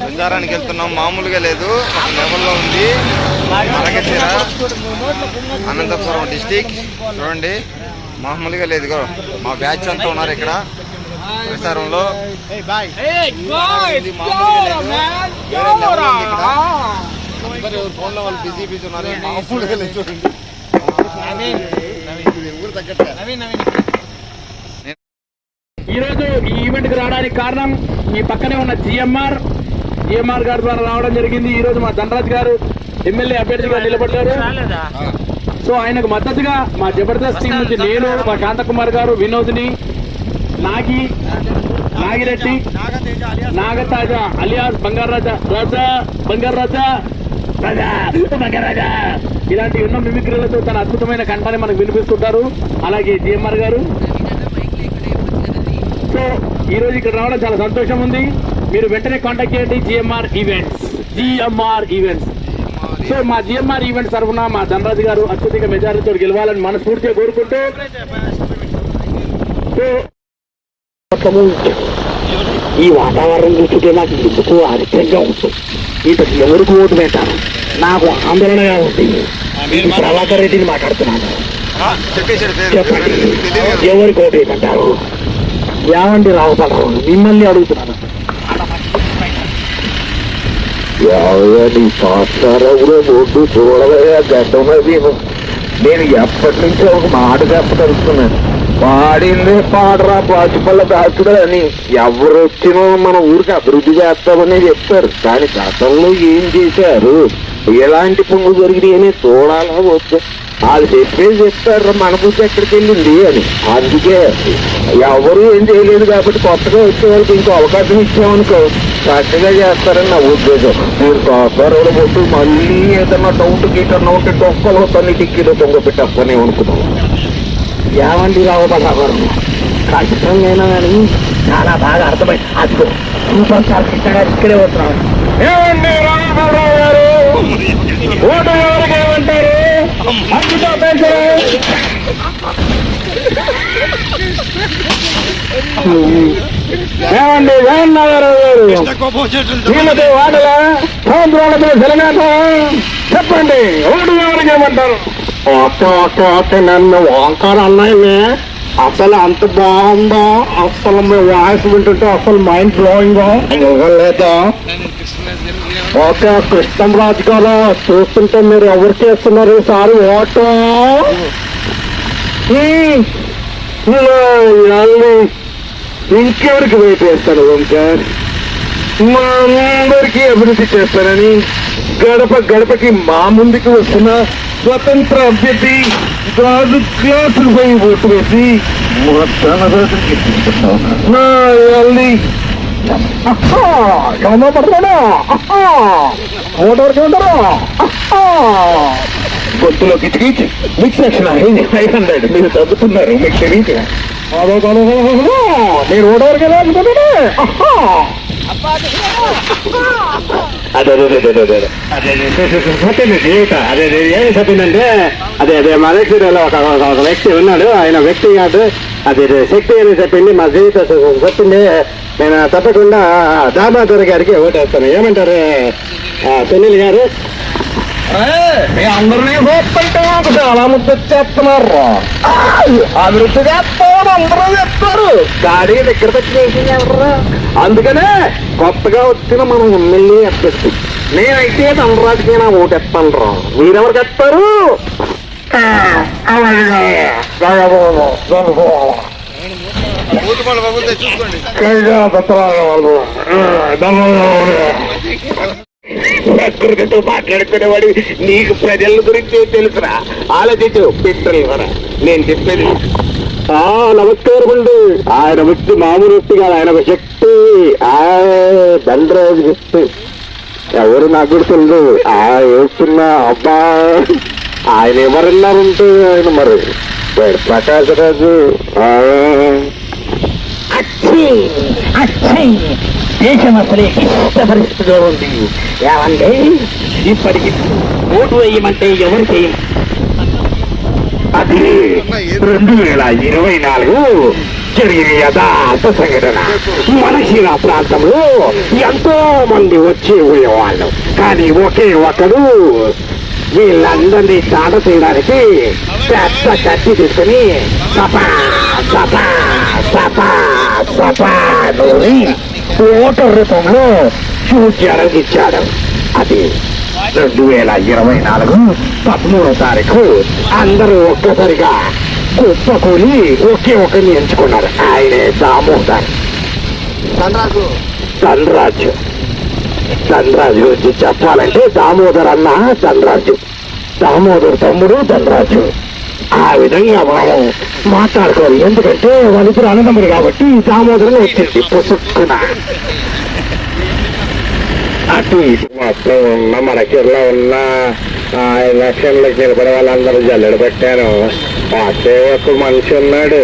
ప్రచారానికి వెళ్తున్నాం మామూలుగా లేదు ఒక లెవెల్లో ఉంది మలగసిర అనంతపురం డిస్టిక్ చూడండి మామూలుగా లేదు మా బ్యాచ్ అంతా ఉన్నారు ఇక్కడ ప్రచారంలో ఫోన్లో వాళ్ళు బిజీ బిజీ ఉన్నారు మామూలుగా లేదు చూడండి ఇది ఊరు తగ్గట్టే ఈ రోజు ఈ ఈవెంట్కి రావడానికి కారణం ఈ పక్కనే ఉన్న జిఎంఆర్. జిఎంఆర్ గారి ద్వారా రావడం జరిగింది. ఈ రోజు మా ధనరాజ్ గారు ఎమ్మెల్యే అభ్యర్థిగా నిలబడ్డారు. సో ఆయనకు మద్దతుగా మా జబర్దస్త్ టీం నుంచి నేను మా శాంతకుమార్ గారు వినోద్ని నాగి నాగిరెడ్డి నాగతాజ అలియాస్ బంగారాజా రాజా బంగారు రాజా రాజా బంగారు రాజా ఇలాంటి ఎన్నో మిమిక్రీలతో తన అద్భుతమైన కంఠాన్ని మనకు వినిపిస్తుంటారు. అలాగే జిఎంఆర్ గారు సో ఈ రోజు ఇక్కడ రావడం చాలా సంతోషం ఉంది. మీరు వెంటనే కాంటాక్ట్ చేయండి. GMR events GMR events so మా జిఎంఆర్ ఈవెంట్స్ తరఫున మా ధనరాజు గారు అత్యధిక మెజారిటీతో గెలవాలని మనస్ఫూర్తిగా కోరుకుంటూ సో ఈ వాతావరణం చూస్తుంటే నాకు ఎందుకు ఆశ్చర్యంగా ఉంటుంది ఇటు ఎవరికి ఓటు పెట్టారు నాకు ఆందోళనగా ఉంది. ప్రభాకర్ రెడ్డిని మాట్లాడుతున్నాను. చెప్పండి. ఎవరికి ఓటు వేయమంటారు? ఏమండి రావుతారు మిమ్మల్ని అడుగుతున్నాను. ఎవరి సంవత్సరంలో ఒడ్డు చూడవయ్యా గడ్డం నేను నేను ఎప్పటి నుంచో ఒక మాట చెప్పదలుచుకున్నాను. పాడిందే పాడరా పాచిపల్ల దాచుడు అని. ఎవరు వచ్చినా మన ఊరికి అభివృద్ధి చేస్తామని చెప్తారు. కానీ గతంలో ఏం చేశారు? ఎలాంటి పనులు జరిగినాయని చూడాలా? వద్దు? వాళ్ళు చెప్పేది చెప్తారు మన బుద్ధి ఎక్కడికి వెళ్ళింది అని. అందుకే ఎవరు ఏం చేయలేదు కాబట్టి కొత్తగా వచ్చే వాళ్ళకి ఇంకో అవకాశం ఇచ్చామనుకో చక్కగా చేస్తారని నా ఉద్దేశం. మీరు కాకరలు కొట్టు మళ్ళీ ఏదన్నా డౌట్ గీటన్నా ఉంటే డొక్కలు తల్లి టిక్కీలు దొంగ పెట్టేస్తానే అనుకున్నాం. ఏమండి రావుతారు ఖచ్చితంగా కానీ చాలా బాగా అర్థమైంది. అదిగో సూపర్ స్టార్ కృష్ణ గారు ఇక్కడే వస్తున్నాడు ఏమండి రామరావు గారు? ఓటు ఎవరికి ఏమంటారు? ఏమండి జగన్నాథరావు గారు? సముద్రాలతో చెప్పండి ఓటు ఎవరికి ఏమంటారు ఒక్క ఒక్క ఒక్క నన్ను ఓంకార అన్నాయనే అసలు అంత బాగుందా? అసలు మీ వాయిస్ వింటుంటే అసలు మైండ్ బ్లోయింగ్ లేదా ఓకే కృష్ణంరాజు గారు చూస్తుంటే మీరు ఎవరు చేస్తున్నారు ఈసారి? ఓటు? హ్మ్. ఇంకెవరికి వెయిట్ చేస్తారు ఓంకార్? మా అందరికీ అభివృద్ధి చేస్తానని గడప గడపకి మా ముందుకు వస్తున్న స్వతంత్ర అభ్యర్థి గాజు గ్లాసులు పోయి ఓటు వేసి మొత్తం నా తల్లి. అహా, ఏమన్నా పడతాడా? అహా, ఓటు వరకు ఉంటారా. గొంతులో కిచకిచ్ మిక్స్ సెక్షన్ ఫైవ్ హండ్రెడ్ మీరు తగ్గుతున్నారు మీకు తెలియదు. నేను ఓటు వరకు వెళ్ళాలనుకుంటున్నా. అదే అదే అదే అదే అదే అదే ఏం చెప్పిందంటే అదే అదే మా ఒక- ఒక వ్యక్తి ఉన్నాడు ఆయన వ్యక్తి కాదు అది శక్తి అని చెప్పింది మా జీవిత చెప్పింది. నేను తప్పకుండా దామోదర్ గారికి ఓటేస్తాను. ఏమంటారు సునీల్ గారు? అందరినీ చూస్తుంటే మాకు చాలా ముద్ద చేస్తున్నారు అభివృద్ధి చేస్తామని అందరూ చెప్తారు. గాడి దగ్గర పెట్టి ఎవరు అందుకనే కొత్తగా వచ్చిన మనం ఎమ్మెల్యే అభ్యర్థి. నేనైతే ధనరాజుకి నా ఓటెత్తాను రా. మీరెవరు చెప్తారు? ఊతుకోలు పగులుతాయి మాట్లాడుకునేవాడు నీకు ప్రజల గురించి తెలుసురా ఆలోచించు పిట్టలు కూడా నేను చెప్పేది ఆ నమస్కారం అండి ఆయన వచ్చి మామూలు వ్యక్తి కాదు ఆయన శక్తి ఆ దండరాజు శక్తి ఎవరు నాకు కూడా తెలియదు ఆ వేస్తున్నా అబ్బా ఆయన ఎవరన్నారంటే ఆయన మరి. ప్రకాశరాజు దేశం అసలే క్లిష్ట పరిస్థితిలో ఉంది. ఏమంటే ఇప్పటికి ఓటు వేయమంటే ఎవరు చేయం? అది రెండు వేల ఇరవై నాలుగు జరిగిన యథార్థ సంఘటన. మనసిన ప్రాంతంలో ఎంతో మంది వచ్చి పోయేవాళ్ళు కానీ ఒకే ఒకడు వీళ్ళందరినీ తాట తీయడానికి పెద్ద కత్తి తీసుకుని సపా సపా సపా సపా నూరి ఓటర్ రూపంలో సూచనలు ఇచ్చాడు అది రెండు వేల ఇరవై నాలుగు పదమూడో తారీఖు అందరూ ఒక్కసారిగా కుప్పకూలి ఒకే ఒకరిని ఎంచుకున్నారు. ఆయనే దామోదర్. ధనరాజు. ధనరాజు. ధనరాజు గురించి చెప్పాలంటే దామోదర్ అన్న ధనరాజు దామోదర్ తమ్ముడు ధనరాజు ఆ విధంగా మనం మాట్లాడుకోవాలి. ఎందుకంటే వాళ్ళిద్దరు అన్నదమ్ముడు కాబట్టి దామోదరం వచ్చింది పుసుక్కున అటు ఇటు మొత్తం ఉన్న మనకిలో ఉన్న ఆ ఎలక్షన్లకు నిలబడే వాళ్ళందరూ జల్లెడ పెట్టాను ఒకే ఒక మనిషి ఉన్నాడు.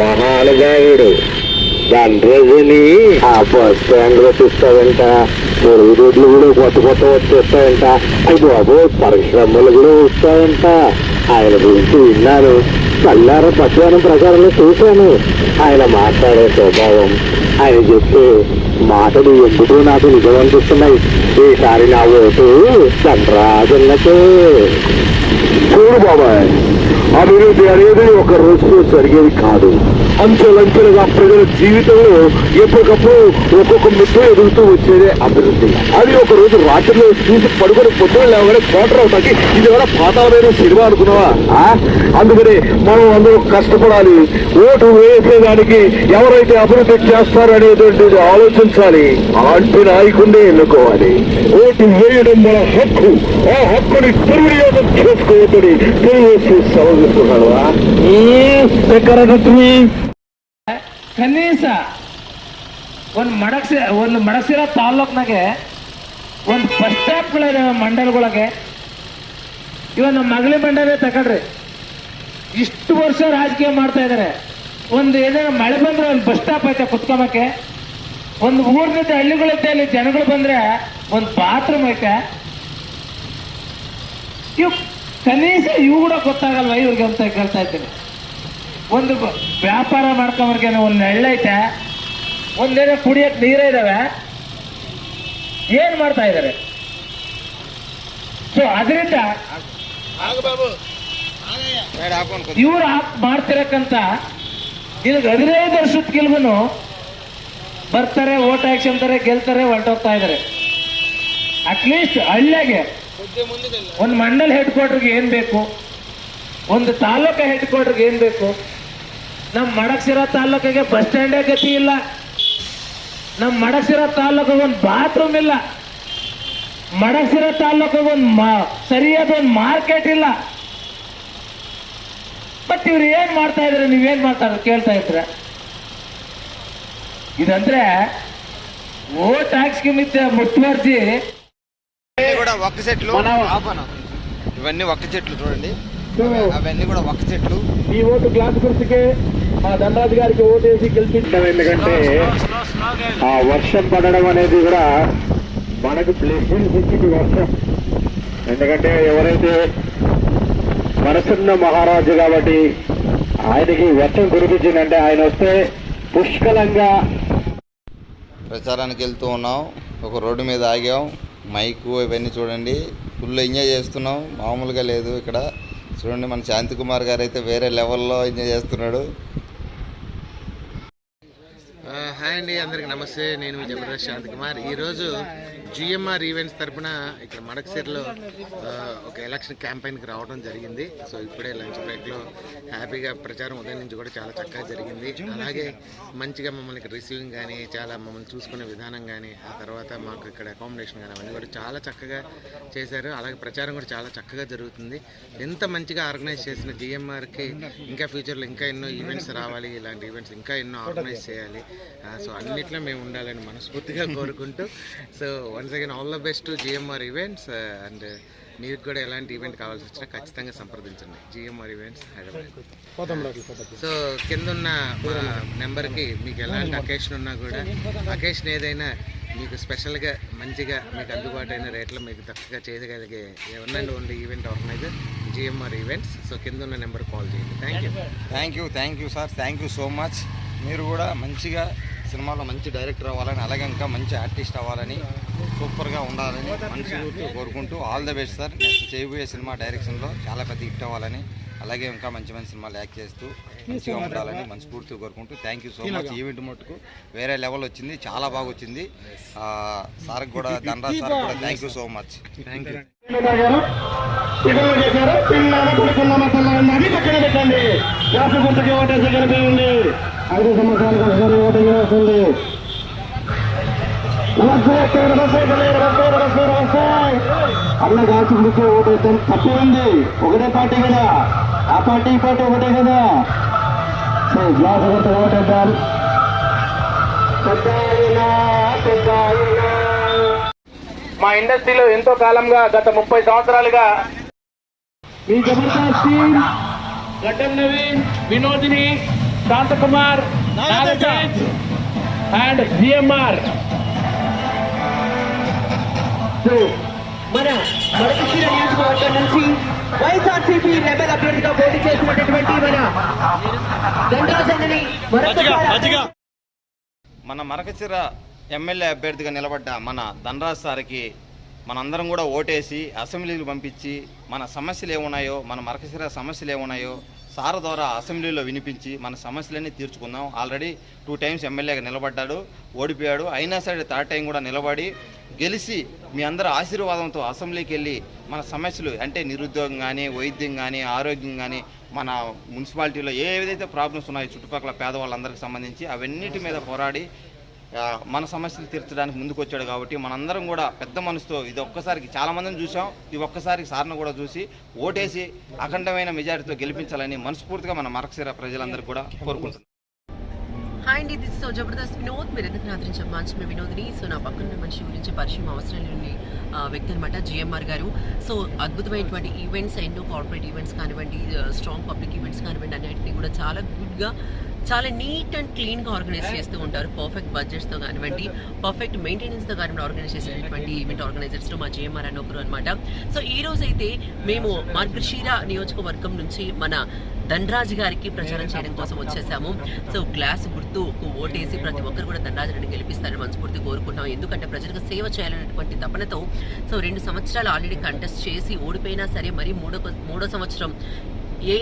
మహానుభావుడు. దాని రోజుని ఆ బస్ స్టాండ్లో చూస్తావంట పొరుగు రోడ్లు కూడా కొత్త కొత్త వచ్చేస్తాయంట. అవి బాబు పరిశ్రమలు కూడా వస్తాయంట. ఆయన గురించి విన్నాను. కళ్ళార మధ్యాహ్నం ప్రకారంలో చూశాను. ఆయన మాట్లాడే స్వభావం ఆయన చెప్పే మాటలు ఎందుకు నాకు నిజం అనిపిస్తున్నాయి? ఈసారి నా ఓటు దండరాజన్నకే చూడు బాబాయ్ అభివృద్ధి అనేది ఒక రోజులో జరిగేది కాదు. అంచెలంచెలుగా ప్రజల జీవితంలో ఎప్పటికప్పుడు ఒక్కొక్క మెట్టు ఎదుగుతూ వచ్చేదే అభివృద్ధి. అది ఒక రోజు రాత్రిలో చూసి పడుకొని పొద్దున లేవగానే క్వార్టర్ అవుతాకి ఇది కూడా పాతాలమైన సినిమా అనుకున్నావా? ఆ? మనం అందరూ కష్టపడాలి. ఓటు వేసేదానికి ఎవరైతే అభివృద్ధి చేస్తారనేటువంటిది ఆలోచించాలి. అలాంటి నాయకుడిని ఎన్నుకోవాలి. ఓటు వేయడం మన హక్కు. ఆ హక్కుని దుర్వినియోగం చేసుకోవద్దని తెలియజేసి సమర్థిస్తున్నాడు ಕನೀಸ, ಒಂದು ಮಡಕ್ಸಿ, ಒಂದು ಮಡಸಿರ ತಾಲೂಕ್ನಾಗೆ ಒಂದು ಬಸ್ ಸ್ಟಾಪ್ಗಳಿದಾವೆ ಮಂಡಲಗಳಿಗೆ. ಇವಾಗ ನಮ್ಮ ಮಗಳಿ ಮಂಡಲೇ ತಗೊಳ್ರಿ ಇಷ್ಟು ವರ್ಷ ರಾಜಕೀಯ ಮಾಡ್ತಾ ಇದ್ದಾರೆ ಒಂದು ಏನಾರ ಮಳೆ ಬಂದ್ರೆ ಒಂದು ಬಸ್ ಸ್ಟಾಪ್ ಐತೆ ಕುತ್ಕೊಂಬಕ್ಕೆ ಒಂದು ಊರಿನಿಂದ ಹಳ್ಳಿಗಳಿದ್ದೆ, ಅಲ್ಲಿ ಜನಗಳು ಬಂದ್ರೆ ಒಂದು ಬಾತ್ರೂಮ್ ಐತೆ. ಇವ್ ಕನೀಸ ಇವು ಕೂಡ ಗೊತ್ತಾಗಲ್ವ ಇವ್ರಿಗೆ ಅಂತ ಕೇಳ್ತಾ ಇದ್ದೀನಿ. ಒಂದು ವ್ಯಾಪಾರ ಮಾಡ್ಕೊಂಬರ್ಗೆ ಒಂದು ನೆಳ್ಳೈತೆ ಒಂದೇನೋ ಕುಡಿಯಕ್ಕೆ ನೀರೇ ಇದಾವೆ. ಏನ್ ಮಾಡ್ತಾ ಇದ್ದಾರೆ ಸೊ ಅದರಿಂದ. ಇವ್ರು ಮಾಡ್ತಿರಕ್ಕಂತ ಇದಕ್ಕೆ ಹದಿನೈದು ವರ್ಷದಕ್ಕಿಲ್ಗೂ ಬರ್ತಾರೆ, ಓಟ್ ಹಾಕ್ಸ್ಕೊಂತಾರೆ, ಗೆಲ್ತಾರೆ, ಹೊರಟೋಗ್ತಾ ಇದ್ದಾರೆ ಅಟ್ಲೀಸ್ಟ್ ಹಳ್ಳಿಯಾಗೆ ಒಂದು ಮಂಡಲ್ ಹೆಡ್ ಕ್ವಾರ್ಟರ್ಗೆ ಏನ್ ಬೇಕು? ಒಂದು ತಾಲೂಕು ಹೆಡ್ ಕ್ವಾರ್ಟರ್ಗೆ ಏನ್ ಬೇಕು? ನಮ್ಮ ಮಡಕ್ಸಿರೋ ತಾಲೂಕಿಗೆ ಬಸ್ ಸ್ಟ್ಯಾಂಡೇ ಗತಿ ಇಲ್ಲ ನಮ್ಮ ಮಡಕ್ಸಿರೋ ತಾಲೂಕಿಗೆ ಒಂದು ಬಾತ್ರೂಮ್ ಇಲ್ಲ ಮಡಕ್ಸಿರೋ ತಾಲೂಕಿಗೆ ಒಂದು ಸರಿಯಾದ ಒಂದು ಮಾರ್ಕೆಟ್ ಇಲ್ಲ ಬಟ್ ಇವ್ರು ಏನ್ ಮಾಡ್ತಾ ಇದ್ರೆ ನೀವೇನ್ ಮಾಡ್ತಾ ಇದ್ರೆ ಕೇಳ್ತಾ ಇದ್ರ ಇದಂದ್ರೆ ಓಟ್ ಹಾಕ್ಸ್ಕೊಂಬಿದ್ದ ಮುಟ್ಟುವರ್ಜಿ ఇవన్నీ కూడా ఒక్క చెట్లు మన- ఆపను. ఇవన్నీ ఒక్క చెట్లు చూడండి అవన్నీ కూడా ఒక్క చెట్లు. ఈ ఓటు గ్లాస్ గుర్తుకే మా ధనరాజు గారికి ఓటు వేసి గెలిపించాం ఎందుకంటే ఆ వర్షం పడడం అనేది కూడా మనకు బ్లెస్సింగ్స్ ఇచ్చింది వర్షం. ఎందుకంటే ఎవరైతే మనసున్న మహారాజు కాబట్టి ఆయనకి వర్షం కురిపించిందంటే ఆయన వస్తే పుష్కలంగా ప్రచారానికి వెళ్తూ ఉన్నాం. ఒక రోడ్డు మీద ఆగాం. మైకు ఇవన్నీ చూడండి. ఫుల్ ఎంజాయ్ చేస్తున్నాం. మామూలుగా లేదు ఇక్కడ. చూడండి మన శాంతి కుమార్ గారు అయితే వేరే లెవెల్లో ఎంజాయ్ చేస్తున్నాడు. ఆ, హాయ్ అండి అందరికి నమస్తే. నేను జబర్దస్త్ శాంత్ కుమార్. ఈరోజు జిఎంఆర్ ఈవెంట్స్ తరపున ఇక్కడ మడకసిరిలో ఒక ఎలక్షన్ క్యాంపెయిన్కి రావడం జరిగింది. సో ఇప్పుడే లంచ్ బ్రేక్లో హ్యాపీగా ప్రచారం ఉదయం నుంచి కూడా చాలా చక్కగా జరిగింది. అలాగే మంచిగా మమ్మల్ని ఇక్కడ రిసీవింగ్ కానీ చాలా మమ్మల్ని చూసుకునే విధానం కానీ ఆ తర్వాత మాకు ఇక్కడ అకామిడేషన్ కానీ అవన్నీ కూడా చాలా చక్కగా చేశారు. అలాగే ప్రచారం కూడా చాలా చక్కగా జరుగుతుంది. ఎంత మంచిగా ఆర్గనైజ్ చేసిన జిఎంఆర్కి ఇంకా ఫ్యూచర్లో ఇంకా ఎన్నో ఈవెంట్స్ రావాలి ఇలాంటి ఈవెంట్స్ ఇంకా ఎన్నో ఆర్గనైజ్ చేయాలి. సో అన్నిట్లో మేము ఉండాలని మనస్ఫూర్తిగా కోరుకుంటూ so once again all the best GMR events and మీకు కూడా ఎలాంటి ఈవెంట్ కావాల్సి వచ్చినా ఖచ్చితంగా సంప్రదించండి. జిఎంఆర్ ఈవెంట్స్ హైదరాబాద్ సో కింద ఉన్న నెంబర్కి మీకు ఎలాంటి అకేషన్ ఉన్నా కూడా అకేషన్ ఏదైనా మీకు స్పెషల్గా మంచిగా మీకు అందుబాటు అయిన రేట్లో మీకు తక్కువగా చేయగలిగే ఎవరినండి only event organizer GMR events so కింద ఉన్న నెంబర్ కాల్ చేయండి. Thank you thank you thank you sir thank you so much మీరు కూడా మంచిగా సినిమాలో మంచి డైరెక్టర్ అవ్వాలని అలాగే ఇంకా మంచి ఆర్టిస్ట్ అవ్వాలని సూపర్గా ఉండాలని మనసు కోరుకుంటూ all the best sir next చేయబోయే సినిమా డైరెక్షన్లో చాలా పెద్ద హిట్ అవ్వాలని అలాగే ఇంకా మంచి మంచి సినిమాలు యాక్ట్ చేస్తూ మంచిగా ఉండాలని మనస్ఫూర్తిగా కోరుకుంటూ thank you so much event మట్టుకు వేరే లెవెల్ వచ్చింది చాలా బాగా వచ్చింది ఆ, సార్కి కూడా ధనరాజ్ సార్ కూడా thank you so much thank you పెట్టండి ఐదు సంవత్సరాలకు ఒకసారి ఓటింగ్ చేస్తుంది నమస్తే నమస్తే నమస్తే నమస్తే అన్న తప్పు ఉంది ఒకటే పార్టీ కదా. ఆ పార్టీ ఈ పార్టీ ఒకటే కదా. సో గ్లాస్ ఒకటి ఓటేద్దాం పెద్ద మా ఇండస్ట్రీలో ఎంతో కాలంగా గత ముప్పై సంవత్సరాలుగా మీ Jabardasth team Gaddam Naveen Vinodini Shanthakumar and GMR. మన మడకశిర నియోజకవర్గం నుంచి వైఎస్ఆర్సీపీ రెబెల్ అభ్యర్థిగా పోటీ చేసినటువంటి మన మరొకసారి మన మరకచిర ఎమ్మెల్యే అభ్యర్థిగా నిలబడ్డ మన ధనరాజ్ సార్కి మనందరం కూడా ఓటేసి అసెంబ్లీకి పంపించి మన సమస్యలు ఏమున్నాయో మన మరకచిర సమస్యలు ఏమున్నాయో సార్ ద్వారా అసెంబ్లీలో వినిపించి మన సమస్యలన్నీ తీర్చుకుందాం. ఆల్రెడీ టూ టైమ్స్ ఎమ్మెల్యేగా నిలబడ్డాడు ఓడిపోయాడు. అయినా సరే థర్డ్ టైం కూడా నిలబడి గెలిచి మీ అందరి ఆశీర్వాదంతో అసెంబ్లీకి వెళ్ళి మన సమస్యలు అంటే నిరుద్యోగం కానీ వైద్యం కానీ ఆరోగ్యం కానీ మన మున్సిపాలిటీలో ఏదైతే ప్రాబ్లమ్స్ ఉన్నాయో చుట్టుపక్కల పేదవాళ్ళందరికీ సంబంధించి అవన్నిటి మీద పోరాడి మన సమస్యలు తీర్చడానికి ముందుకు వచ్చాడు కాబట్టి మనందరం కూడా పెద్ద మనసుతో ఇది ఒక్కసారికి చాలా మందిని చూసాం ఇది ఒక్కసారికి సార్ను కూడా చూసి ఓటేసి అఖండమైన మెజారిటీతో గెలిపించాలని మనస్ఫూర్తిగా మన మరకశిర ప్రజలందరికీ కూడా కోరుకుంటున్నాం. హాయ్ అండి దిస్ సో జబర్దస్త్ వినోద్ మీరు ఎందుకు ఆదరించారు మంచి వినోద్ని సో నా పక్కన మనిషి గురించి పరిచయం అవసరం లేని వ్యక్తి అనమాట జిఎంఆర్ గారు సో అద్భుతమైనటువంటి ఈవెంట్స్ ఎన్నో కార్పొరేట్ ఈవెంట్స్ కానివ్వండి స్ట్రాంగ్ పబ్లిక్ ఈవెంట్స్ కానివ్వండి అన్నిటిని కూడా చాలా గుడ్గా చాలా నీట్ అండ్ క్లీన్గా ఆర్గనైజ్ చేస్తూ ఉంటారు పర్ఫెక్ట్ బడ్జెట్స్తో కానివ్వండి పర్ఫెక్ట్ మెయింటెనెన్స్తో కానివ్వండి ఆర్గనైజ్ చేసేటటువంటి ఈవెంట్ ఆర్గనైజర్స్లో మా జిఎంఆర్ అని ఒకరు అనమాట సో ఈ రోజు అయితే మేము మార్గశీర నియోజకవర్గం నుంచి మన ధనరాజ్ గారికి ప్రచారం చేయడం కోసం వచ్చేసాము. సో గ్లాస్ గుర్తు ఓటేసి ప్రతి ఒక్కరు కూడా ధనరాజుని గెలిపిస్తారని మనస్ఫూర్తి కోరుకుంటాం ఎందుకంటే ప్రజలకు సేవ చేయాలనేటువంటి తపనతో సో రెండు సంవత్సరాలు ఆల్రెడీ కంటెస్ట్ చేసి ఓడిపోయినా సరే మరి మూడో మూడో సంవత్సరం ఏ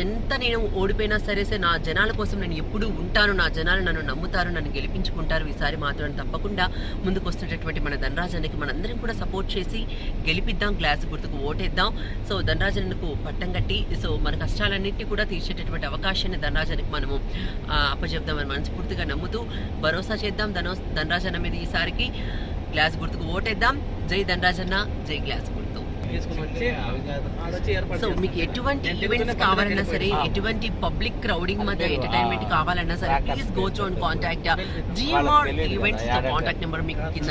ఎంత నేను ఓడిపోయినా సరే సరే నా జనాల కోసం నేను ఎప్పుడూ ఉంటాను నా జనాలు నన్ను నమ్ముతారు నన్ను గెలిపించుకుంటారు ఈసారి మాత్రం తప్పకుండా ముందుకు వస్తున్నటువంటి మన ధనరాజన్కి మనందరం కూడా సపోర్ట్ చేసి గెలిపిద్దాం గ్లాస్ గుర్తుకు ఓటేద్దాం. సో ధనరాజన్కు పట్టం కట్టి సో మన కష్టాలన్నింటినీ కూడా తీర్చేటటువంటి అవకాశాన్ని ధనరాజన్కి మనము అప్పచెప్దామని మనస్ఫూర్తిగా నమ్ముతూ భరోసా చేద్దాం. ధనో ధనరాజన్న మీద ఈసారికి గ్లాస్ గుర్తుకు ఓటేద్దాం. జై ధనరాజన్న జై గ్లాస్ గుర్తు. సో మీకు ఎటువంటి ఈవెంట్స్ కావాలన్నా సరే ఎటువంటి పబ్లిక్ క్రౌడింగ్ మధ్య ఎంటర్టైన్మెంట్ కావాలన్నా సరే please go to and contact GMR events contact number మీకు కింద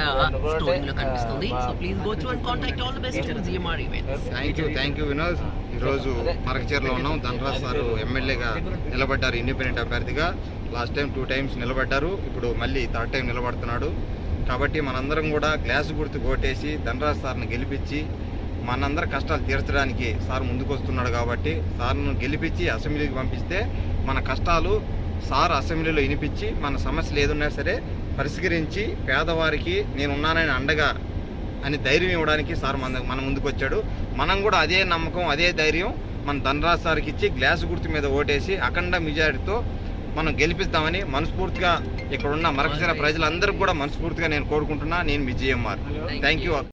స్టోరింగ్లో కనిపిస్తుంది. So please go to and contact all the best GMR events thank you thank you Vinod ఈరోజు మరకచీరలో ఉన్నాం. ధనరాజ్ సార్ ఎమ్మెల్యేగా నిలబడ్డారు ఇండిపెండెంట్ అభ్యర్థిగా. లాస్ట్ టైం టూ టైమ్స్ నిలబడ్డారు. ఇప్పుడు మళ్ళీ థర్డ్ టైం నిలబడుతున్నాడు. కాబట్టి మనందరం కూడా గ్లాసు గుర్తు కొట్టేసి ధనరాజ్ సార్ని గెలిపించి మనందరి కష్టాలు తీర్చడానికి సార్ ముందుకు వస్తున్నాడు కాబట్టి సార్ను గెలిపించి అసెంబ్లీకి పంపిస్తే మన కష్టాలు సార్ అసెంబ్లీలో వినిపించి మన సమస్యలు ఏదున్నా సరే పరిష్కరించి పేదవారికి నేనున్నానని అండగా అని ధైర్యం ఇవ్వడానికి సార్ మన మన ముందుకు వచ్చాడు మనం కూడా అదే నమ్మకం అదే ధైర్యం మన ధనరాజ్ సార్కి ఇచ్చి గ్లాస్ గుర్తు మీద ఓటేసి అఖండ మెజారిటీతో మనం గెలిపిస్తామని మనస్ఫూర్తిగా ఇక్కడ ఉన్న మరకశిర ప్రజలందరికీ కూడా మనస్ఫూర్తిగా నేను కోరుకుంటున్నా. నేను మీ జిఎంఆర్ థ్యాంక్ యూ